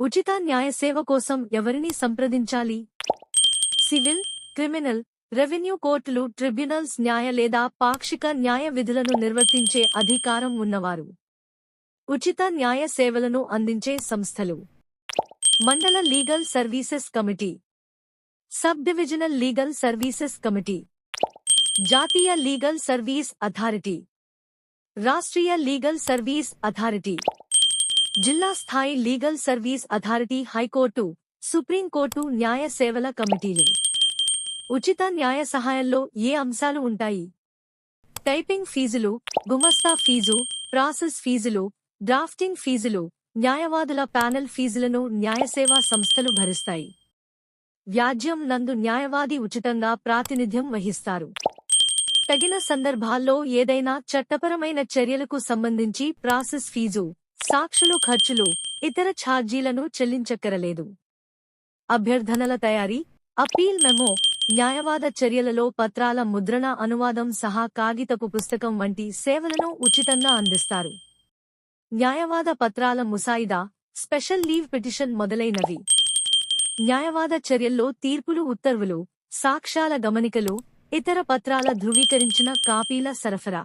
ఉచిత న్యాయ సేవ కోసం ఎవరిని సంప్రదించాలి? సివిల్ క్రిమినల్ రెవెన్యూ కోర్టులు ట్రిబ్యునల్స్ న్యాయ లేదా పాక్షిక న్యాయ విధులను నిర్వర్తించే అధికారం ఉన్నవారు. ఉచిత న్యాయ సేవలను అందించే సంస్థలు. మండల legal services committee. Sub divisional legal services committee. జాతీయ లీగల్ సర్వీస్ అథారిటీ. రాష్ట్రీయ లీగల్ సర్వీస్ అథారిటీ. జిల్లా స్థాయి legal service authority high court supreme court న్యాయ సేవల కమిటీలు. ఉచిత న్యాయ సహాయంలో ఏ అంశాలు ఉంటాయి? టైపింగ్ ఫీజులు గుమస్తా ఫీజు ప్రాసెస్ ఫీజులు డ్రాఫ్టింగ్ ఫీజులు న్యాయవాదుల ప్యానెల్ ఫీజులను న్యాయసేవా సంస్థలు భరిస్తాయి. వ్యాజ్యం నందు న్యాయవాది ఉచితంగా ప్రాతినిధ్యం వహిస్తారు. తగిన సందర్భాల్లో ఏదైనా చట్టపరమైన చర్యలకు సంబంధించి ప్రాసెస్ ఫీజు సాక్షులు ఖర్చులు ఇతర ఛార్జీలను చెల్లించక్కరలేదు. అభ్యర్థనల తయారీ అప్పీల్ మెమో న్యాయవాద చర్యలలో పత్రాల ముద్రణ అనువాదం సహా కాగితపు పుస్తకం వంటి సేవలను ఉచితంగా అందిస్తారు. న్యాయవాద పత్రాల ముసాయిదా స్పెషల్ లీవ్ పిటిషన్ మొదలైనవి. న్యాయవాద చర్యల్లో తీర్పులు ఉత్తర్వులు సాక్ష్యాల గమనికలు ఇతర పత్రాల ధృవీకరించిన కాపీల సరఫరా.